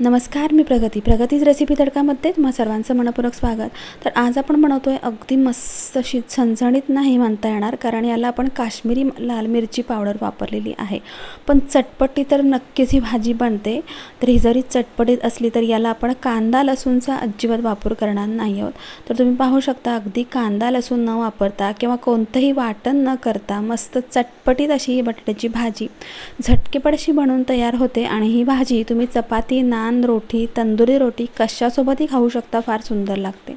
नमस्कार मी प्रगती. प्रगतीच रेसिपी तडकामध्ये तुम्हा सर्वांचं मनपूर्वक स्वागत. तर आज आपण बनवतो आहे अगदी मस्त अशी झणझणीत नाही म्हणता येणार कारण याला आपण काश्मीरी लाल मिरची पावडर वापरलेली आहे. पण चटपटी तर नक्कीच ही भाजी बनते. तर ही जरी चटपटीत असली तर याला आपण कांदा लसूणचा अजिबात वापर करणार नाही आहोत. तर तुम्ही पाहू शकता अगदी कांदा लसूण न वापरता किंवा कोणतंही वाटण न करता मस्त चटपटीत अशी ही बटाट्याची भाजी झटकेपट अशी बनवून तयार होते आणि ही भाजी तुम्ही चपाती ना नान रोटी तंदुरी रोटी कशासोबतही खाऊ शकता फार सुंदर लागते.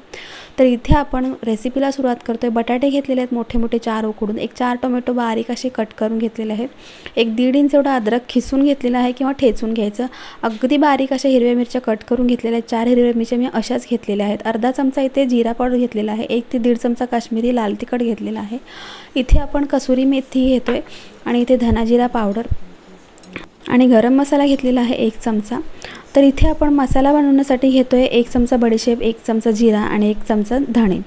तर इथे आपण रेसिपीला सुरुवात करतो आहे बटाटे घेतलेले आहेत मोठे मोठे चार उकडून. एक चार टोमॅटो बारीक असे कट करून घेतलेले आहेत. एक दीड इंच एवढा अद्रक खिसून घेतलेला आहे किंवा ठेचून घ्यायचं. अगदी बारीक अशा हिरव्या मिरच्या कट करून घेतलेल्या आहेत. चार हिरव्या मिरच्या मी अशाच घेतलेल्या आहेत. अर्धा चमचा इथे जिरा पावडर घेतलेला आहे. एक ते दीड चमचा काश्मीरी लाल तिखट घेतलेला आहे. इथे आपण कसुरी मेथी घेतो आहे आणि इथे धनाजिरा पावडर आणि गरम मसाला घेतलेला आहे एक चमचा. तर इथे आपण मसाला बनवण्यासाठी घेतो आहे एक चमचा बडीशेप एक चमचा जिरा आणि एक चमचा धणे.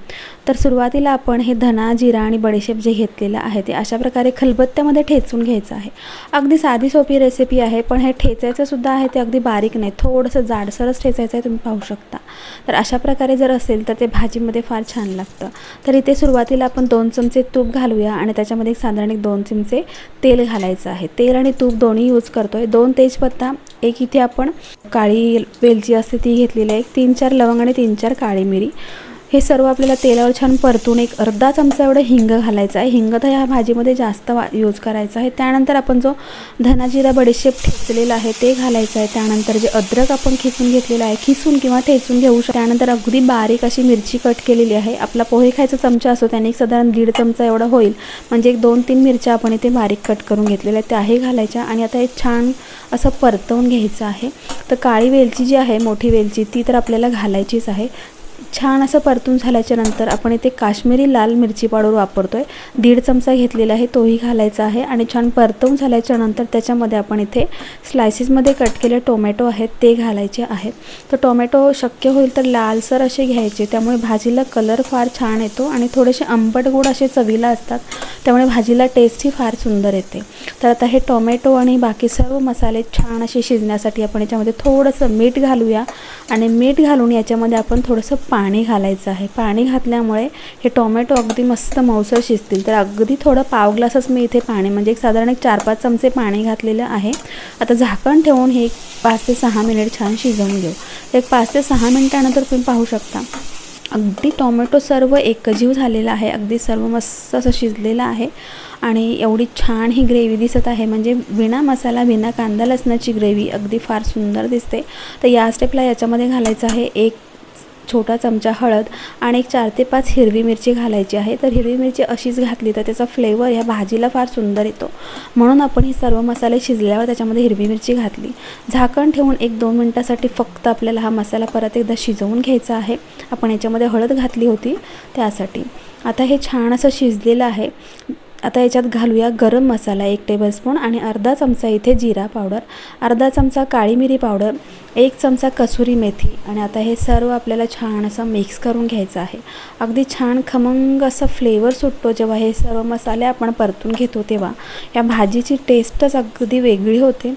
तर सुरुवातीला आपण हे धना जिरा आणि बडीशेप जे घेतलेलं आहे ते अशा प्रकारे खलबत्त्यामध्ये ठेचून घ्यायचं आहे. अगदी साधी सोपी रेसिपी आहे पण हे ठेचायचं सुद्धा आहे ते अगदी बारीक नाही थोडंसं जाडसरच ठेचायचं आहे तुम्ही पाहू शकता. तर अशा प्रकारे जर असेल तर ते भाजीमध्ये फार छान लागतं. तर इथे सुरुवातीला आपण दोन चमचे तूप घालूया आणि त्याच्यामध्ये एक साधारण एक दोन चमचे तेल घालायचं आहे. तेल आणि तूप दोन्ही यूज करतो आहे दोन तेजपत्ता एक इथे आपण काळी वेलची असते ती घेतलेली आहे. एक तीन चार लवंग आणि तीन चार काळी मिरी. हे सर्व आपल्याला तेलावर छान परतून एक अर्धा चमचा एवढं हिंग घालायचं आहे. हिंग तर ह्या भाजीमध्ये जास्त वा यूज करायचा आहे. त्यानंतर आपण जो धनाजिरा बडीशेप ठेचलेला आहे ते घालायचं आहे. त्यानंतर जे अद्रक आपण खिसून घेतलेलं आहे खिसून किंवा ठेचून घेऊ शकतो. त्यानंतर अगदी बारीक अशी मिरची कट केलेली आहे. आपला पोहे खायचा चमचा असतो त्याने एक साधारण दीड चमचा एवढा होईल. म्हणजे एक दोन तीन मिरच्या आपण इथे बारीक कट करून घेतलेल्या आहेत. त्याही घालायच्या आणि आता हे छान असं परतवून घ्यायचं आहे. तर काळी वेलची जी आहे मोठी वेलची ती तर आपल्याला घालायचीच आहे. छान असं परतून झाल्याच्यानंतर आपण इथे काश्मीरी लाल मिरची पावडर वापरतो आहे दीड चमचा घेतलेला आहे तोही घालायचा आहे आणि छान परतवून झाल्याच्यानंतर त्याच्यामध्ये आपण इथे स्लायसिसमध्ये कट केले टोमॅटो आहेत ते घालायचे आहेत. तर टोमॅटो शक्य होईल तर लालसर असे घ्यायचे त्यामुळे भाजीला कलर फार छान येतो आणि थोडेसे आंबट गोड असे चवीला असतात त्यामुळे भाजीला टेस्टही फार सुंदर येते. तर आता हे टोमॅटो आणि बाकी सर्व मसाले छान असे शिजण्यासाठी आपण याच्यामध्ये थोडंसं मीठ घालूया आणि मीठ घालून याच्यामध्ये आपण थोडंसं पाणी पाणी घालायचं आहे. पाणी घातल्यामुळे हे टोमॅटो अगदी मस्त मऊसर शिजतील. तर अगदी थोडं पाव ग्लासच मी इथे पाणी म्हणजे एक साधारण एक चार पाच चमचे पाणी घातलेलं आहे. आता झाकण ठेवून हे एक पाच ते सहा मिनिट छान शिजवून घेऊ. एक पाच ते सहा मिनिटानंतर तुम्ही पाहू शकता. अगदी टोमॅटो सर्व एकजीव झालेला आहे. अगदी सर्व मस्त असं शिजलेलं आहे. आणि एवढी छान ही ग्रेव्ही दिसत आहे. म्हणजे विना मसाला विना कांदा लसणाची ग्रेव्ही अगदी फार सुंदर दिसते. तर या स्टेपला याच्यामध्ये घालायचं आहे एक छोटा चमचा हळद आणि एक चार ते पाच हिरवी मिरची घालायची आहे. तर हिरवी मिरची अशीच घातली तर त्याचा फ्लेवर ह्या भाजीला फार सुंदर येतो. म्हणून आपण हे सर्व मसाले शिजल्यावर त्याच्यामध्ये हिरवी मिरची घातली. झाकण ठेवून एक दोन मिनटासाठी फक्त आपल्याला हा मसाला परत एकदा शिजवून घ्यायचा आहे. आपण याच्यामध्ये हळद घातली होती त्यासाठी. आता हे छान असं शिजलेलं आहे. आता याच्यात घालूया गरम मसाला एक टेबलस्पून आणि अर्धा चमचा इथे जिरा पावडर अर्धा चमचा काळी मिरी पावडर एक चमचा कसुरी मेथी आणि आता हे सर्व आपल्याला छान असं मिक्स करून घ्यायचं आहे. अगदी छान खमंग असं फ्लेवर सुटतो जेव्हा हे सर्व मसाले आपण परतून घेतो तेव्हा. या भाजीची टेस्टच अगदी वेगळी होते.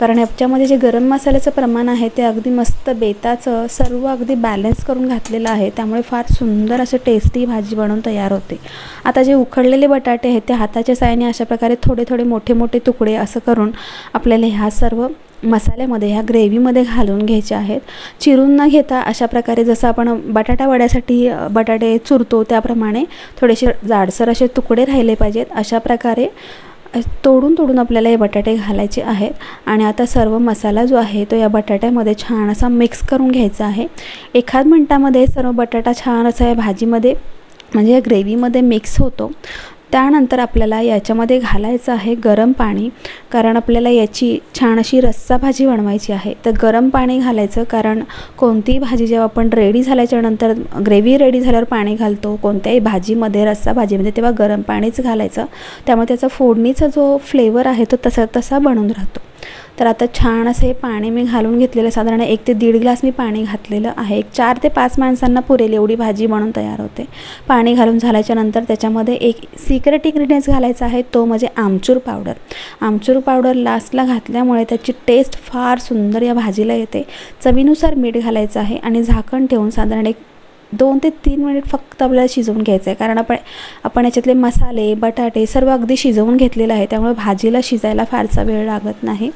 कारण ह्याच्यामध्ये जे गरम मसाल्याचं प्रमाण आहे ते अगदी मस्त बेताचं सर्व अगदी बॅलन्स करून घातलेलं आहे. त्यामुळे फार सुंदर असं टेस्टी भाजी बनवून तयार होते. आता जे उखडलेले बटाटे आहेत ते हाताच्या साहाय्याने अशा प्रकारे थोडे थोडे मोठे मोठे तुकडे असं करून आपल्याला ह्या सर्व मसाल्यामध्ये ह्या ग्रेव्हीमध्ये घालून घ्यायचे आहेत. चिरून न घेता अशा प्रकारे जसं आपण बटाटा वड्यासाठी बटाटे चुरतो त्याप्रमाणे थोडेसे जाडसर असे तुकडे राहिले पाहिजेत. अशा प्रकारे तोडून तोडून आपल्याला हे बटाटे घालायचे आहेत. आणि आता सर्व मसाला जो आहे तो या बटाट्यामध्ये छान असा मिक्स करून घ्यायचा आहे. एखाद मिनटामध्ये सर्व बटाटा छान असा या भाजीमध्ये म्हणजे या ग्रेव्हीमध्ये मिक्स होतो. त्यानंतर आपल्याला याच्यामध्ये घालायचं आहे गरम पाणी कारण आपल्याला याची छान अशी रस्सा भाजी बनवायची आहे. तर गरम पाणी घालायचं कारण कोणतीही भाजी जेव्हा आपण रेडी झाल्याच्यानंतर ग्रेव्ही रेडी झाल्यावर पाणी घालतो कोणत्याही भाजीमध्ये रस्सा भाजीमध्ये तेव्हा गरम पाणीच घालायचं. त्यामुळे त्याचा फोडणीचा जो फ्लेवर आहे तो तसा तसा बनून राहतो. तर आता छान असं हे पाणी मी घालून घेतलेलं साधारण एक ते दीड ग्लास मी पाणी घातलेलं आहे. एक चार ते पाच माणसांना पुरेल एवढी भाजी बनून तयार होते. पाणी घालून झाल्याच्यानंतर त्याच्यामध्ये एक सिक्रेट इन्ग्रेडियंट्स घालायचा आहे. तो म्हणजे आमचूर पावडर आमचूर पावडर लास्टला घातल्यामुळे त्याची टेस्ट फार सुंदर या भाजीला येते. चवीनुसार मीठ घालायचं आहे आणि झाकण ठेवून साधारण एक दोन ते तीन मिनिट फक्त आपल्याला शिजवून घ्यायचं आहे कारण आपण आपण याच्यातले मसाले बटाटे सर्व अगदी शिजवून घेतलेलं आहे त्यामुळे भाजीला शिजायला फारसा वेळ लागत नाही.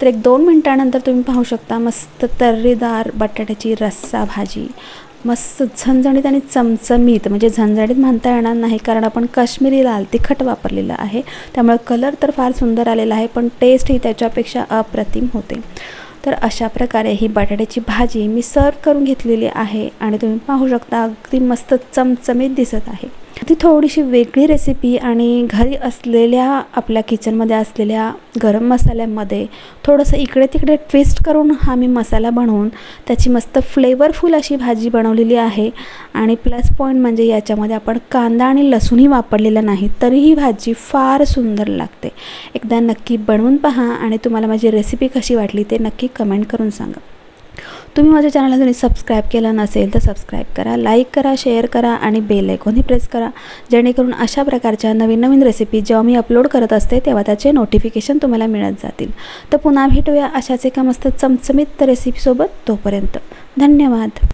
तर एक दोन मिनटानंतर तुम्ही पाहू शकता मस्त तर्रीदार बटाट्याची रस्सा भाजी. मस्त झणझणीत आणि चमचमीत म्हणजे झणझणीत म्हणता येणार नाही. कारण आपण काश्मीरी लाल तिखट वापरलेलं आहे. त्यामुळे कलर तर फार सुंदर आलेला आहे पण टेस्टही त्याच्यापेक्षा अप्रतिम होते. तर अशा प्रकारे ही बटाट्याची भाजी मी सर्व करून घेतलेली आहे आणि तुम्ही पाहू शकता अगदी मस्त चमचमीत दिसत आहे. ती थोडीशी वेगळी रेसिपी आणि घरी असलेल्या आपल्या किचनमध्ये असलेल्या गरम मसाल्यामध्ये थोडंसं इकडे तिकडे ट्विस्ट करून हा मी मसाला बनवून त्याची मस्त फ्लेवरफुल अशी भाजी बनवलेली आहे. आणि प्लस पॉईंट म्हणजे याच्यामध्ये आपण कांदा आणि लसूणही वापरलेला नाही तरी ही भाजी फार सुंदर लागते. एकदा नक्की बनवून पहा आणि तुम्हाला माझी रेसिपी कशी वाटली ते नक्की कमेंट करून सांगा. तुम्ही माझ्या चॅनलला जरी सबस्क्राईब केलं नसेल तर सबस्क्राईब करा लाईक करा शेअर करा आणि बेल ऐकूनही प्रेस करा. जेणेकरून अशा प्रकारच्या नवीन नवीन रेसिपी जेव्हा मी अपलोड करत असते तेव्हा त्याचे नोटिफिकेशन तुम्हाला मिळत जातील. तर पुन्हा भेटूया अशाच एका मस्त चमचमीत रेसिपीसोबत तोपर्यंत. धन्यवाद.